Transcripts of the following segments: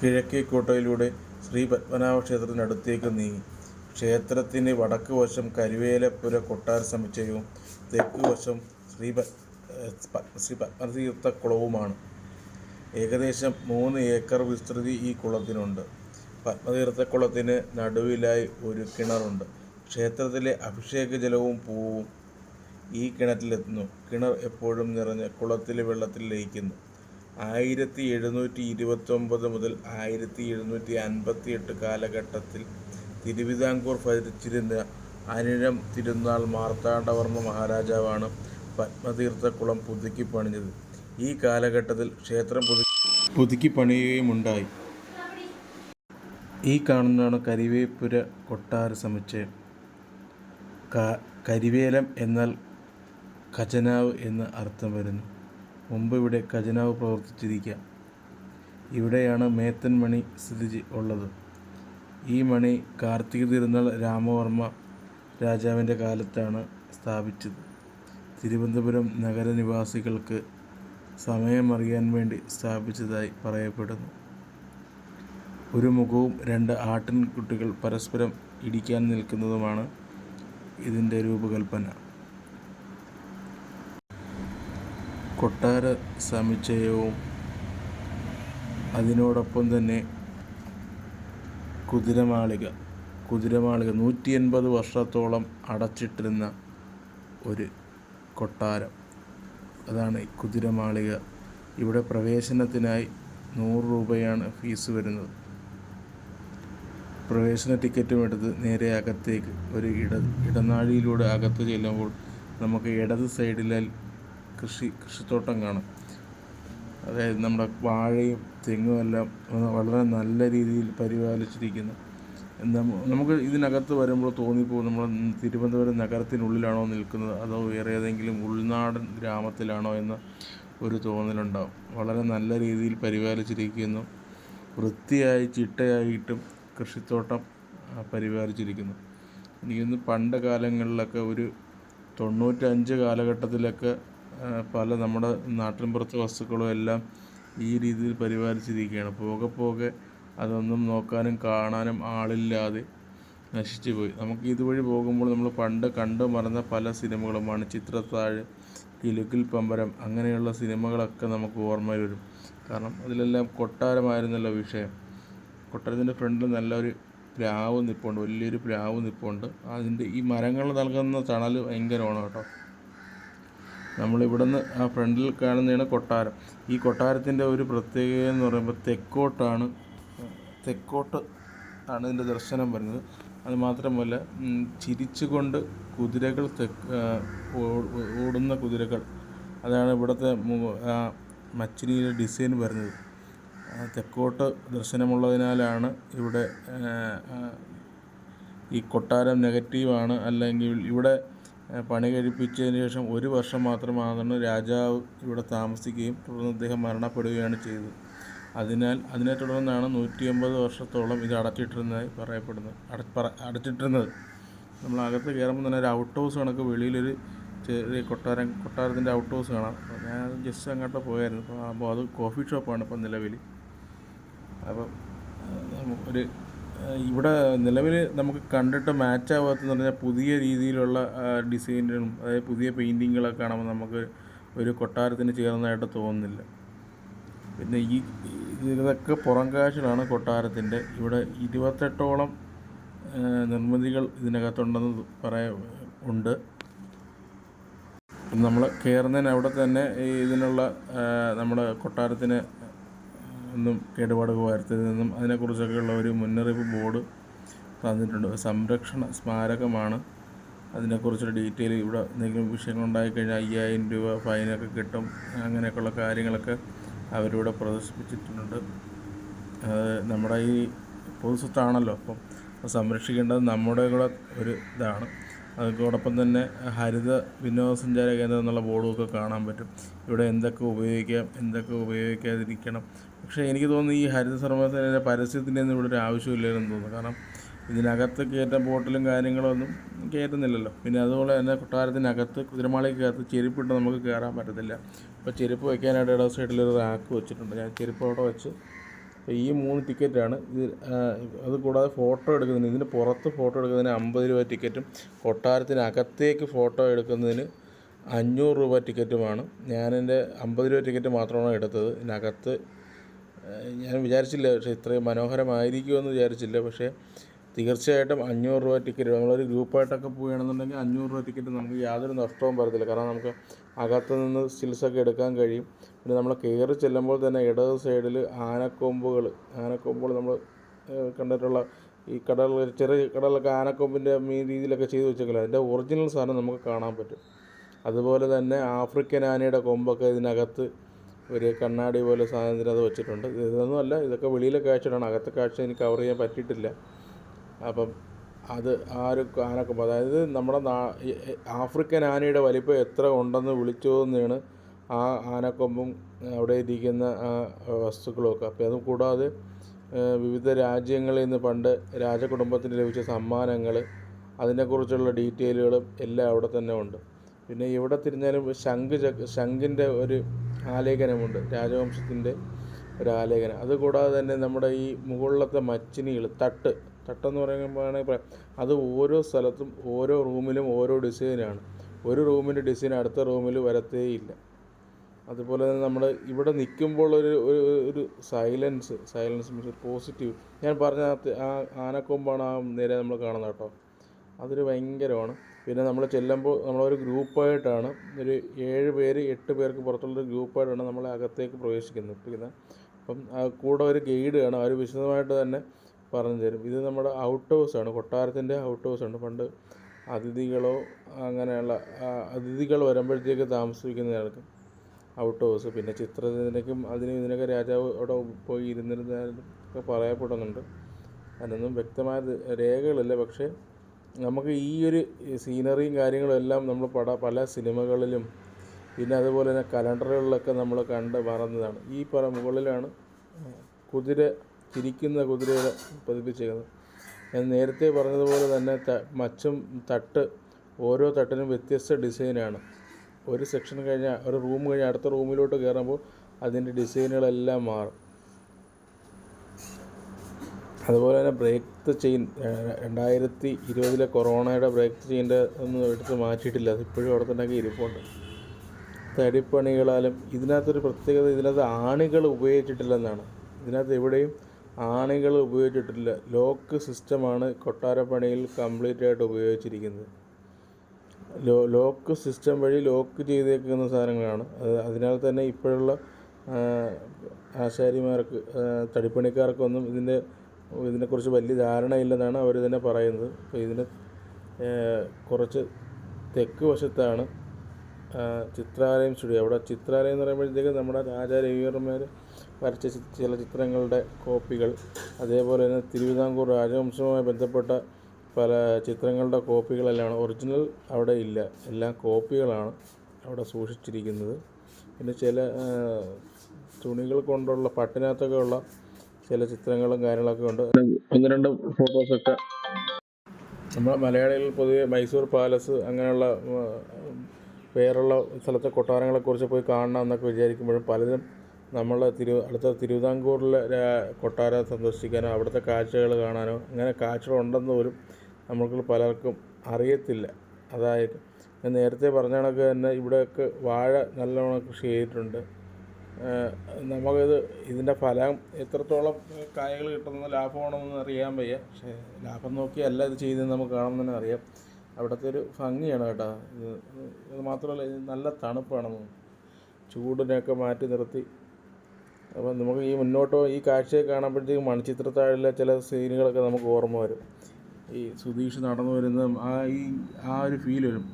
കിഴക്കേക്കോട്ടയിലൂടെ ശ്രീ പത്മനാഭ ക്ഷേത്രത്തിനടുത്തേക്ക് നീങ്ങി. ക്ഷേത്രത്തിന് വടക്ക് വശം കരുവേലപ്പുര കൊട്ടാര സമുച്ചയവും തെക്ക് വശം ശ്രീ ശ്രീ പത്മതീർത്ഥക്കുളവുമാണ്. ഏകദേശം മൂന്ന് ഏക്കർ വിസ്തൃതി ഈ കുളത്തിനുണ്ട്. പത്മതീർത്ഥക്കുളത്തിന് നടുവിലായി ഒരു കിണറുണ്ട്. ക്ഷേത്രത്തിലെ അഭിഷേക ജലവും പൂവും ഈ കിണറ്റിലെത്തുന്നു. കിണർ എപ്പോഴും നിറഞ്ഞ് കുളത്തിലെ വെള്ളത്തിൽ ലയിക്കുന്നു. ആയിരത്തി എഴുന്നൂറ്റി ഇരുപത്തൊമ്പത് മുതൽ ആയിരത്തി എഴുന്നൂറ്റി അൻപത്തി എട്ട് കാലഘട്ടത്തിൽ തിരുവിതാംകൂർ ഭരിച്ചിരുന്ന അനിഴം തിരുനാൾ മാർത്താണ്ഡവർമ്മ മഹാരാജാവാണ് പത്മതീർത്ഥക്കുളം പുതുക്കി പണിഞ്ഞത് ഈ കാലഘട്ടത്തിൽ ക്ഷേത്രം പുതുക്കി പുതുക്കി പണിയുകയുമുണ്ടായി ഈ കാണുന്നതാണ് കരിവേപ്പുര കൊട്ടാര സമുച്ചയം. കരിവേലം എന്നാൽ ഖജനാവ് എന്ന് അർത്ഥം വരുന്നു. മുമ്പ് ഇവിടെ ഖജനാവ് പ്രവർത്തിച്ചിരിക്കാം. ഇവിടെയാണ് മേത്തൻ മണി സ്ഥിതി ഉള്ളത്. ഈ മണി കാർത്തിക തിരുനാൾ രാമവർമ്മ രാജാവിന്റെ കാലത്താണ് സ്ഥാപിച്ചത്. തിരുവനന്തപുരം നഗരനിവാസികൾക്ക് സമയമറിയാൻ വേണ്ടി സ്ഥാപിച്ചതായി പറയപ്പെടുന്നു. ഒരു മുഖവും രണ്ട് ആട്ടിൻകുട്ടികൾ പരസ്പരം ഇടിക്കാൻ നിൽക്കുന്നതുമാണ് ഇതിന്റെ രൂപകല്പന. കൊട്ടാര സമുച്ചയവും അതിനോടൊപ്പം തന്നെ കുതിരമാളിക. കുതിരമാളിക നൂറ്റി എൺപത് വർഷത്തോളം അടച്ചിട്ടിരുന്ന ഒരു കൊട്ടാരം. അതാണ് കുതിരമാളിക. ഇവിടെ പ്രവേശനത്തിനായി നൂറ് രൂപയാണ് ഫീസ് വരുന്നത്. പ്രവേശന ടിക്കറ്റും എടുത്ത് നേരെ അകത്തേക്ക്. ഒരു ഇട ഇടനാഴിയിലൂടെ അകത്ത് ചെല്ലുമ്പോൾ നമുക്ക് ഇടത് സൈഡിലായി കൃഷിത്തോട്ടം കാണാം. അതായത് നമ്മുടെ വാഴയും തെങ്ങും എല്ലാം വളരെ നല്ല രീതിയിൽ പരിപാലിച്ചിരിക്കുന്നു. എന്താ നമുക്ക് ഇതിനകത്ത് വരുമ്പോൾ തോന്നിപ്പോകും നമ്മൾ തിരുവനന്തപുരം നഗരത്തിനുള്ളിലാണോ നിൽക്കുന്നത് അതോ വേറെ ഏതെങ്കിലും ഉൾനാടൻ ഗ്രാമത്തിലാണോ എന്ന് ഒരു തോന്നലുണ്ടാവും വളരെ നല്ല രീതിയിൽ പരിപാലിച്ചിരിക്കുന്നു. വൃത്തിയായി ചിട്ടയായിട്ടും കൃഷിത്തോട്ടം പരിപാലിച്ചിരിക്കുന്നു. എനിക്കൊന്ന് പണ്ട് കാലങ്ങളിലൊക്കെ ഒരു തൊണ്ണൂറ്റഞ്ച് കാലഘട്ടത്തിലൊക്കെ പല നമ്മുടെ നാട്ടിൻപുറത്തെ വസ്തുക്കളും എല്ലാം ഈ രീതിയിൽ പരിപാലിച്ചിരിക്കുകയാണ്. പോകെ പോകെ അതൊന്നും നോക്കാനും കാണാനും ആളില്ലാതെ നശിച്ചു പോയി നമുക്ക് ഇതുവഴി പോകുമ്പോൾ നമ്മൾ പണ്ട് കണ്ടു മറന്ന പല സിനിമകളുമാണ് ചിത്രത്താഴ് കിലുക്കിൽ പമ്പരം അങ്ങനെയുള്ള സിനിമകളൊക്കെ നമുക്ക് ഓർമ്മയിൽ വരും. കാരണം അതിലെല്ലാം കൊട്ടാരമായിരുന്നല്ലോ വിഷയം. കൊട്ടാരത്തിന്റെ ഫ്രണ്ടിൽ നല്ലൊരു പ്ലാവ് നിൽപ്പുണ്ട്. വലിയൊരു പ്ലാവ് നിൽപ്പുണ്ട്. അതിന്റെ ഈ മരങ്ങൾ നൽകുന്ന തണൽ ഭയങ്കരമാണ് കേട്ടോ. നമ്മളിവിടുന്ന് ആ ഫ്രണ്ടിൽ കാണുന്നതാണ് കൊട്ടാരം. ഈ കൊട്ടാരത്തിന്റെ ഒരു പ്രത്യേകത എന്ന് പറയുമ്പോൾ തെക്കോട്ടാണ് തെക്കോട്ട് ആണ് ഇതിന്റെ ദർശനം വരുന്നത്. അത് മാത്രമല്ല ചിരിച്ചുകൊണ്ട് കുതിരകൾ ഓടുന്ന കുതിരകൾ അതാണ് ഇവിടുത്തെ മച്ചിനിയുടെ ഡിസൈൻ വരുന്നത്. തെക്കോട്ട് ദർശനമുള്ളതിനാലാണ് ഇവിടെ ഈ കൊട്ടാരം നെഗറ്റീവാണ് അല്ലെങ്കിൽ ഇവിടെ പണി കഴിപ്പിച്ചതിന് ശേഷം ഒരു വർഷം മാത്രമാണ് രാജാവ് ഇവിടെ താമസിക്കുകയും തുടർന്ന് അദ്ദേഹം മരണപ്പെടുകയാണ് ചെയ്തത്. അതിനാൽ അതിനെ തുടർന്നാണ് നൂറ്റി അമ്പത് വർഷത്തോളം ഇത് അടച്ചിട്ടിരുന്നതായി പറയപ്പെടുന്നത്. അടച്ചിട്ടിരുന്നത്. നമ്മൾ അകത്ത് കയറുമ്പോൾ തന്നെ ഒരു ഔട്ട് ഹൗസ് കണക്ക് വെളിയിലൊരു ചെറിയ കൊട്ടാരം കൊട്ടാരത്തിന്റെ ഔട്ട് ഹൗസ് കാണാം. ഞാൻ ജസ്റ്റ് അങ്ങോട്ട് പോയായിരുന്നു. അപ്പോൾ അത് കോഫി ഷോപ്പാണ് ഇപ്പോൾ നിലവിൽ. അപ്പം ഒരു ഇവിടെ നിലവിൽ നമുക്ക് കണ്ടിട്ട് മാച്ച് ആവാത്തതെന്ന് പറഞ്ഞാൽ പുതിയ രീതിയിലുള്ള ഡിസൈനും അതായത് പുതിയ പെയിന്റിങ്ങുകളൊക്കെ കാണുമ്പോൾ നമുക്ക് ഒരു കൊട്ടാരത്തിന് ചേർന്നതായിട്ട് തോന്നുന്നില്ല. പിന്നെ ഈ ഇതൊക്കെ പുറം കാഴ്ചകളാണ് കൊട്ടാരത്തിന്റെ ഇവിടെ ഇരുപത്തെട്ടോളം നിർമ്മിതികൾ ഇതിനകത്തുണ്ടെന്ന് പറയ ഉണ്ട്. നമ്മൾ കയറുന്നതിന് അവിടെ തന്നെ ഇതിനുള്ള നമ്മുടെ കൊട്ടാരത്തിന് ഒന്നും കേടുപാടുകൾ വരുത്തരുതെന്നും അതിനെക്കുറിച്ചൊക്കെയുള്ള ഒരു മുന്നറിയിപ്പ് ബോർഡ് തന്നിട്ടുണ്ട്. സംരക്ഷണ സ്മാരകമാണ്. അതിനെക്കുറിച്ചുള്ള ഡീറ്റെയിൽ ഇവിടെ എന്തെങ്കിലും വിഷയങ്ങളുണ്ടായി കഴിഞ്ഞാൽ അയ്യായിരം രൂപ ഫൈനൊക്കെ കിട്ടും. അങ്ങനെയൊക്കെയുള്ള കാര്യങ്ങളൊക്കെ അവരിവിടെ പ്രദർശിപ്പിച്ചിട്ടുണ്ട്. നമ്മുടെ ഈ പൊതുസ്വത്താണല്ലോ. അപ്പം സംരക്ഷിക്കേണ്ടത് നമ്മുടെ കൂടെ ഒരു ഇതാണ്. അതോടൊപ്പം തന്നെ ഹരിത വിനോദസഞ്ചാര കേന്ദ്രം എന്നുള്ള ബോർഡുമൊക്കെ കാണാൻ പറ്റും. ഇവിടെ എന്തൊക്കെ ഉപയോഗിക്കാം എന്തൊക്കെ ഉപയോഗിക്കാതിരിക്കണം. പക്ഷേ എനിക്ക് തോന്നുന്നു ഈ ഹരിത സർവസേനയുടെ പരസ്യത്തിന്റെ ഒന്നും ഇവിടെ ഒരു ആവശ്യമില്ലായിരുന്നു തോന്നുന്നു. കാരണം ഇതിനകത്ത് കയറ്റ ബോട്ടിലും കാര്യങ്ങളും ഒന്നും കയറ്റുന്നില്ലല്ലോ. പിന്നെ അതുപോലെ തന്നെ കൊട്ടാരത്തിനകത്ത് കുതിരമാളിക്കകത്ത് ചെരുപ്പിട്ട് നമുക്ക് കയറാൻ പറ്റത്തില്ല. അപ്പോൾ ചെരുപ്പ് വയ്ക്കാനായിട്ട് ഇടവ സൈഡിൽ ഒരു റാക്ക് വെച്ചിട്ടുണ്ട്. ഞാൻ ചെരുപ്പ് അവിടെ വെച്ച് അപ്പോൾ ഈ മൂന്ന് ടിക്കറ്റാണ് ഇത് അത് കൂടാതെ ഫോട്ടോ എടുക്കുന്നതിന് ഇതിന് പുറത്ത് ഫോട്ടോ എടുക്കുന്നതിന് അമ്പത് രൂപ ടിക്കറ്റും കൊട്ടാരത്തിനകത്തേക്ക് ഫോട്ടോ എടുക്കുന്നതിന് അഞ്ഞൂറ് രൂപ ടിക്കറ്റുമാണ് ഞാനെന്റെ അമ്പത് രൂപ ടിക്കറ്റ് മാത്രമാണ് എടുത്തത് ഇതിനകത്ത് ഞാൻ വിചാരിച്ചില്ല പക്ഷേ ഇത്രയും മനോഹരമായിരിക്കുമെന്ന് വിചാരിച്ചില്ല. പക്ഷേ തീർച്ചയായിട്ടും അഞ്ഞൂറ് രൂപ ടിക്കറ്റ് നമ്മളൊരു ഗ്രൂപ്പായിട്ടൊക്കെ പോവുകയാണെന്നുണ്ടെങ്കിൽ അഞ്ഞൂറ് രൂപ ടിക്കറ്റ് നമുക്ക് യാതൊരു നഷ്ടവും വരത്തില്ല. കാരണം നമുക്ക് അകത്ത് നിന്ന് സ്റ്റിൽസൊക്കെ എടുക്കാൻ കഴിയും. പിന്നെ നമ്മൾ കയറി ചെല്ലുമ്പോൾ തന്നെ ഇടത് സൈഡിൽ ആനക്കൊമ്പുകൾ. ആനക്കൊമ്പുകൾ നമ്മൾ കണ്ടിട്ടുള്ള ഈ കടൽ ചെറിയ കടലൊക്കെ ആനക്കൊമ്പിന്റെ മീൻ രീതിയിലൊക്കെ ചെയ്ത് വെച്ചേക്കില്ല? അതിന്റെ ഒറിജിനൽ സാധനം നമുക്ക് കാണാൻ പറ്റും. അതുപോലെ തന്നെ ആഫ്രിക്കൻ ആനയുടെ കൊമ്പൊക്കെ ഇതിനകത്ത് ഒരു കണ്ണാടി പോലെ സാധനത്തിനകത്ത് വെച്ചിട്ടുണ്ട്. ഇതൊന്നുമല്ല ഇതൊക്കെ വെളിയിലെ കാഴ്ചയാണ് അകത്തെ കാഴ്ച എനിക്ക് കവർ ചെയ്യാൻ പറ്റിയിട്ടില്ല. അപ്പം അത് ആ ഒരു അതായത് നമ്മുടെ നാ ആഫ്രിക്കൻ ആനയുടെ വലിപ്പം എത്ര ഉണ്ടെന്ന് വിളിച്ചു തോന്നുകയാണ് ആ ആനക്കൊമ്പും അവിടെ ഇരിക്കുന്ന ആ വസ്തുക്കളുമൊക്കെ അപ്പോൾ അത് കൂടാതെ വിവിധ രാജ്യങ്ങളിൽ നിന്ന് പണ്ട് രാജകുടുംബത്തിന് ലഭിച്ച സമ്മാനങ്ങൾ അതിനെക്കുറിച്ചുള്ള ഡീറ്റെയിലുകളും എല്ലാം അവിടെ തന്നെ ഉണ്ട്. പിന്നെ ഇവിടെ തിരിഞ്ഞാലും ശംഖ് ശംഖിന്റെ ഒരു ആലേഖനമുണ്ട്. രാജവംശത്തിന്റെ ഒരു ആലേഖനം അതുകൂടാതെ തന്നെ നമ്മുടെ ഈ മുകളിലത്തെ മച്ചിനികൾ തട്ട്. തട്ടെന്ന് പറയുമ്പോഴാണെങ്കിൽ പറയാം അത് ഓരോ സ്ഥലത്തും ഓരോ റൂമിലും ഓരോ ഡിസൈനാണ്. ഒരു റൂമിന്റെ ഡിസൈൻ അടുത്ത റൂമിൽ വരത്തേയില്ല. അതുപോലെ തന്നെ നമ്മൾ ഇവിടെ നിൽക്കുമ്പോൾ ഒരു ഒരു സൈലൻസ് സൈലൻസ് മീൻസ് പോസിറ്റീവ്. ഞാൻ പറഞ്ഞ ആ ആനക്കൊമ്പാണ് ആ നേരെ നമ്മൾ കാണുന്നത് കേട്ടോ. അതൊരു ഭയങ്കരമാണ്. പിന്നെ നമ്മൾ ചെല്ലുമ്പോൾ നമ്മളൊരു ഗ്രൂപ്പായിട്ടാണ് ഒരു ഏഴ് പേര് എട്ട് പേർക്ക് പുറത്തുള്ളൊരു ഗ്രൂപ്പായിട്ടാണ് നമ്മൾ അകത്തേക്ക് പ്രവേശിക്കുന്നത്. പിന്നെ അപ്പം കൂടെ ഒരു ഗൈഡ് കാണും അവർ വിശദമായിട്ട് തന്നെ പറഞ്ഞു തരും. ഇത് നമ്മുടെ ഔട്ട് ഹൗസാണ് കൊട്ടാരത്തിന്റെ ഔട്ട് ഹൗസാണ് പണ്ട് അതിഥികളോ അങ്ങനെയുള്ള അതിഥികൾ വരുമ്പോഴത്തേക്ക് താമസിക്കുന്നതാണ് ഔട്ട് ഹൗസ് പിന്നെ ചിത്രത്തിനേക്കും അതിനും ഇതിനൊക്കെ രാജാവ് അവിടെ പോയി ഇരുന്നിരുന്നാലും ഒക്കെ പറയപ്പെടുന്നുണ്ട്. അതിനൊന്നും വ്യക്തമായ രേഖകളില്ല. പക്ഷേ നമുക്ക് ഈ ഒരു സീനറിയും കാര്യങ്ങളും എല്ലാം നമ്മൾ പട പല സിനിമകളിലും പിന്നെ അതുപോലെ തന്നെ കലണ്ടറുകളിലൊക്കെ നമ്മൾ കണ്ട് മറന്നതാണ് ഈ പറ മുകളിലാണ് കുതിര ചിരിക്കുന്ന കുതിരയുടെ പതിപ്പിച്ചേക്കുന്നത് ഞാൻ നേരത്തെ പറഞ്ഞതുപോലെ തന്നെ ത മച്ചും തട്ട് ഓരോ തട്ടിനും വ്യത്യസ്ത ഡിസൈനാണ്. ഒരു സെക്ഷൻ കഴിഞ്ഞാൽ ഒരു റൂം കഴിഞ്ഞാൽ അടുത്ത റൂമിലോട്ട് കയറുമ്പോൾ അതിന്റെ ഡിസൈനുകളെല്ലാം മാറും. അതുപോലെ തന്നെ ബ്രേക്ക് ദ ചെയിൻ രണ്ടായിരത്തി ഇരുപതിലെ കൊറോണയുടെ ബ്രേക്ക് ദ ചെയിന്റെ ഒന്നും എടുത്ത് മാറ്റിയിട്ടില്ല. അത് ഇപ്പോഴും അവിടെ തന്നെ ഇരിപ്പുണ്ട്. തടിപ്പണികളാലും ഇതിനകത്തൊരു പ്രത്യേകത ഇതിനകത്ത് ആണികൾ ഉപയോഗിച്ചിട്ടില്ലെന്നാണ്. ഇതിനകത്ത് എവിടെയും ആണികൾ ഉപയോഗിച്ചിട്ടില്ല. ലോക്ക് സിസ്റ്റമാണ് കൊട്ടാരപ്പണിയിൽ കംപ്ലീറ്റ് ആയിട്ട് ഉപയോഗിച്ചിരിക്കുന്നത്. ലോ ലോക്ക് സിസ്റ്റം വഴി ലോക്ക് ചെയ്തേക്കുന്ന സാധനങ്ങളാണ്. അത് അതിനാൽ തന്നെ ഇപ്പോഴുള്ള ആശാരിമാർക്ക് തടിപ്പണിക്കാർക്കൊന്നും ഇതിന്റെ ഇതിനെക്കുറിച്ച് വലിയ ധാരണയില്ലെന്നാണ് അവർ തന്നെ പറയുന്നത്. അപ്പോൾ ഇതിന് കുറച്ച് തെക്ക് വശത്താണ് ചിത്രാലയം സ്റ്റുഡിയോ. അവിടെ ചിത്രാലയം എന്ന് പറയുമ്പോഴത്തേക്ക് നമ്മുടെ രാജാ രവിവർമ്മർ വരച്ച ചില ചിത്രങ്ങളുടെ കോപ്പികൾ അതേപോലെ തന്നെ തിരുവിതാംകൂർ രാജവംശവുമായി ബന്ധപ്പെട്ട പല ചിത്രങ്ങളുടെ കോപ്പികളെല്ലാം ഒറിജിനൽ അവിടെ ഇല്ല. എല്ലാം കോപ്പികളാണ് അവിടെ സൂക്ഷിച്ചിരിക്കുന്നത്. പിന്നെ ചില തുണികൾ കൊണ്ടുള്ള പട്ടിനകത്തൊക്കെ ഉള്ള ചില ചിത്രങ്ങളും കാര്യങ്ങളൊക്കെ ഉണ്ട്. ഒന്ന് രണ്ട് ഫോട്ടോസൊക്കെ നമ്മൾ മലയാളികൾ പൊതുവെ മൈസൂർ പാലസ് അങ്ങനെയുള്ള വേറുള്ള സ്ഥലത്തെ കൊട്ടാരങ്ങളെക്കുറിച്ച് പോയി കാണണം എന്നൊക്കെ വിചാരിക്കുമ്പോഴും പലരും നമ്മൾ തിരു അടുത്ത തിരുവിതാംകൂറിലെ കൊട്ടാരം സന്ദർശിക്കാനോ അവിടുത്തെ കാഴ്ചകൾ കാണാനോ അങ്ങനെ കാഴ്ചകൾ ഉണ്ടെന്ന് പോലും നമ്മൾക്ക് പലർക്കും അറിയത്തില്ല. അതായത് ഞാൻ നേരത്തെ പറഞ്ഞ കണക്ക് തന്നെ ഇവിടെയൊക്കെ വാഴ നല്ലവണ്ണം കൃഷി ചെയ്തിട്ടുണ്ട്. നമുക്കിത് ഇതിന്റെ ഫലം എത്രത്തോളം കായകൾ കിട്ടുന്ന ലാഭമാണെന്ന് അറിയാൻ വയ്യ. പക്ഷേ ലാഭം നോക്കിയല്ല ഇത് ചെയ്തതെന്ന് നമുക്ക് കാണുമ്പോൾ തന്നെ അറിയാം. അവിടുത്തെ ഒരു ഭംഗിയാണ് കേട്ടോ. ഇത് ഇത് മാത്രമല്ല ഇത് നല്ല തണുപ്പാണെന്ന് ചൂടിനെയൊക്കെ മാറ്റി നിർത്തി. അപ്പം നമുക്ക് ഈ മുന്നോട്ട് ഈ കാഴ്ചയെ കാണുമ്പോഴത്തേക്കും മണിച്ചിത്രത്താഴിലെ ചില സീനുകളൊക്കെ നമുക്ക് ഓർമ്മ വരും. ഈ സുധീഷ് നടന്നു വരുന്നതും ആ ഈ ആ ഒരു ഫീൽ വരും.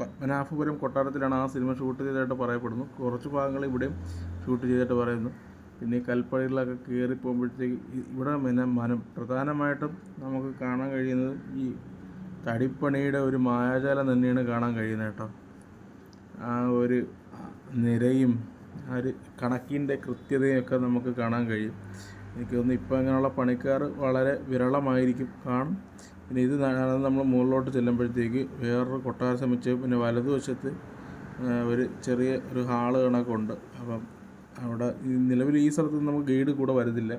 പത്മനാഭപുരം കൊട്ടാരത്തിലാണ് ആ സിനിമ ഷൂട്ട് ചെയ്തതായിട്ട് പറയപ്പെടുന്നു. കുറച്ച് ഭാഗങ്ങൾ ഇവിടെയും ഷൂട്ട് ചെയ്തിട്ട് പറയുന്നു. പിന്നെ കൽപ്പടികളിലൊക്കെ കയറി പോകുമ്പോഴത്തേക്ക് ഇവിടെ പിന്നെ മനം പ്രധാനമായിട്ടും നമുക്ക് കാണാൻ കഴിയുന്നത് ഈ തടിപ്പണിയുടെ ഒരു മായാജാലം തന്നെയാണ് കാണാൻ കഴിയുന്നത് കേട്ടോ. ആ ഒരു നിരയും ആ ഒരു കണക്കിന്റെ കൃത്യതയൊക്കെ നമുക്ക് കാണാൻ കഴിയും. എനിക്ക് തോന്നുന്നു ഇപ്പോൾ അങ്ങനെയുള്ള പണിക്കാർ വളരെ വിരളമായിരിക്കും. കാണും പിന്നെ ഇത് നമ്മൾ മുകളിലോട്ട് ചെല്ലുമ്പോഴത്തേക്ക് വേറൊരു കൊട്ടാര സമുച്ചയം പിന്നെ വലതുവശത്ത് ഒരു ചെറിയ ഒരു ഹാൾ കണക്കുണ്ട് അപ്പം അവിടെ നിലവിൽ ഈ സ്ഥലത്ത് നമുക്ക് ഗൈഡ് കൂടെ വരുന്നില്ല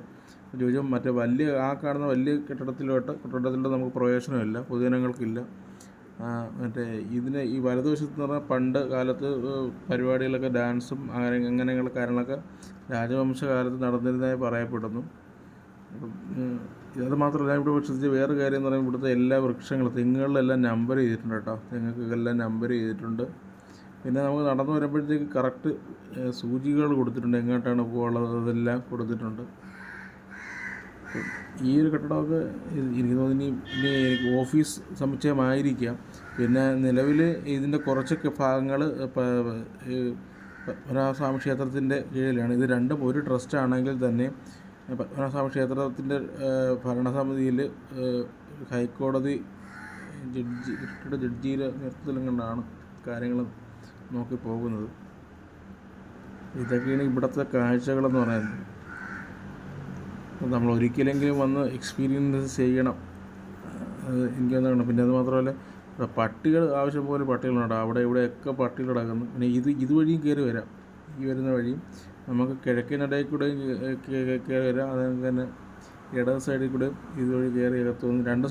ചോദിച്ചാൽ മറ്റേ വലിയ ആ കാണുന്ന വലിയ കെട്ടിടത്തിലോട്ട് കെട്ടിടത്തിലോട്ട് നമുക്ക് പ്രവേശനമില്ല പൊതുജനങ്ങൾക്കില്ല. മറ്റേ ഇതിന് ഈ വലതുവശത്ത് എന്ന് പറഞ്ഞാൽ പണ്ട് കാലത്ത് പരിപാടികളൊക്കെ ഡാൻസും അങ്ങനെ അങ്ങനെയുള്ള കാര്യങ്ങളൊക്കെ രാജവംശ കാലത്ത് നടന്നിരുന്നതായി പറയപ്പെടുന്നു. അത് മാത്രമല്ല ഇവിടെ ശ്രദ്ധിച്ച വേറെ കാര്യം എന്ന് പറയുമ്പോൾ ഇവിടുത്തെ എല്ലാ വൃക്ഷങ്ങളും തെങ്ങുകളിലെല്ലാം നമ്പർ ചെയ്തിട്ടുണ്ട് കേട്ടോ. തെങ്ങുകൾക്കെല്ലാം നമ്പർ ചെയ്തിട്ടുണ്ട്. പിന്നെ നമുക്ക് നടന്നു വരുമ്പോഴത്തേക്ക് കറക്റ്റ് സൂചികൾ കൊടുത്തിട്ടുണ്ട്. എങ്ങോട്ടാണ് പോകാനുള്ളത് അതെല്ലാം കൊടുത്തിട്ടുണ്ട്. ഈ ഒരു കെട്ടിടമൊക്കെ എനിക്ക് തോന്നുന്നു ഇനി എനിക്ക് ഓഫീസ് സമുച്ചയമായിരിക്കാം. പിന്നെ നിലവിൽ ഇതിന്റെ കുറച്ചൊക്കെ ഭാഗങ്ങൾ പത്മനാഭസ്വാമി ക്ഷേത്രത്തിന്റെ കീഴിലാണ്. ഇത് രണ്ടും ഒരു ട്രസ്റ്റ് ആണെങ്കിൽ തന്നെ പത്മനാഭസ്വാമി ക്ഷേത്രത്തിന്റെ ഭരണസമിതിയിൽ ഹൈക്കോടതി ജഡ്ജി റിട്ടയർഡ് ജഡ്ജിയുടെ നേതൃത്വത്തിലും കണ്ടാണ് കാര്യങ്ങൾ നോക്കി പോകുന്നത്. ഇതൊക്കെയാണ് ഇവിടുത്തെ കാഴ്ചകളെന്ന് പറയുന്നത്. നമ്മൾ ഒരിക്കലെങ്കിലും വന്ന് എക്സ്പീരിയൻസ് ചെയ്യണം. അത് എനിക്ക് തോന്നുന്നു പിന്നെ അത് മാത്രമല്ല ഇവിടെ പട്ടികൾ ആവശ്യം പോലെ പട്ടികളുണ്ട്. അവിടെ ഇവിടെയൊക്കെ പട്ടികൾ കിടക്കുന്നു. പിന്നെ ഇത് ഇതുവഴിയും കയറി വരാം. ഈ വരുന്ന വഴിയും നമുക്ക് കിഴക്കിനിടയിൽ കൂടെയും കയറി വരാം. അതുപോലെ തന്നെ ഇടത് സൈഡിൽ കൂടെ ഇതുവഴി കയറി അകത്ത് വന്ന് രണ്ട് സൈഡ്